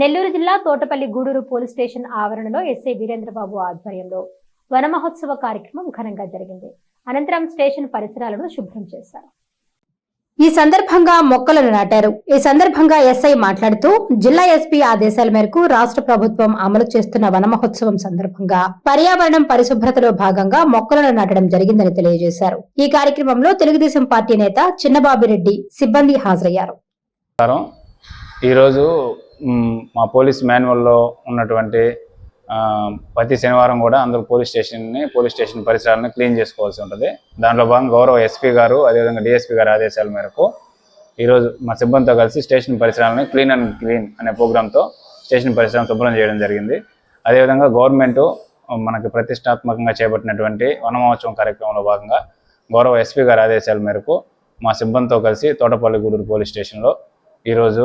నెల్లూరు జిల్లా Thotapalli Gudur police station ఆవరణలో SI Veerendrababu ఆధ్వర్యంలో వన మహోత్సవ కార్యక్రమం ఘనంగా జరిగింది. అనంతరం స్టేషన్ పరిసరాలను శుభ్రం చేశారు. ఈ సందర్భంగా మొక్కలను నాటారు. ఈ సందర్భంగా ఎస్ఐ మాట్లాడుతూ జిల్లా ఎస్పీ ఆదేశాల మేరకు రాష్ట్ర ప్రభుత్వం అమలు చేస్తున్న వన మహోత్సవం సందర్భంగా పర్యావరణం పరిశుభ్రతలో భాగంగా మొక్కలను నాటడం జరిగిందని తెలియజేశారు. ఈ కార్యక్రమంలో తెలుగుదేశం పార్టీ నేత చిన్నబాబిరెడ్డి సిబ్బంది హాజరయ్యారు. ఈరోజు మా పోలీస్ మాన్యువల్లో ఉన్నటువంటి ప్రతి శనివారం కూడా అందరూ పోలీస్ స్టేషన్ని పోలీస్ స్టేషన్ పరిసరాలను క్లీన్ చేసుకోవాల్సి ఉంటుంది. దాంట్లో భాగంగా గౌరవ ఎస్పీ గారు అదేవిధంగా డిఎస్పీ గారి ఆదేశాల మేరకు ఈరోజు మా సిబ్బందితో కలిసి స్టేషన్ పరిసరాలను క్లీన్ అండ్ క్లీన్ అనే ప్రోగ్రాంతో స్టేషన్ పరిసరాలను శుభ్రం చేయడం జరిగింది. అదేవిధంగా గవర్నమెంట్ మనకి ప్రతిష్టాత్మకంగా చేపట్టినటువంటి వనమహోత్సవం కార్యక్రమంలో భాగంగా గౌరవ ఎస్పీ గారి ఆదేశాల మేరకు మా సిబ్బందితో కలిసి తోటపల్లిగూడూరు పోలీస్ స్టేషన్లో ఈరోజు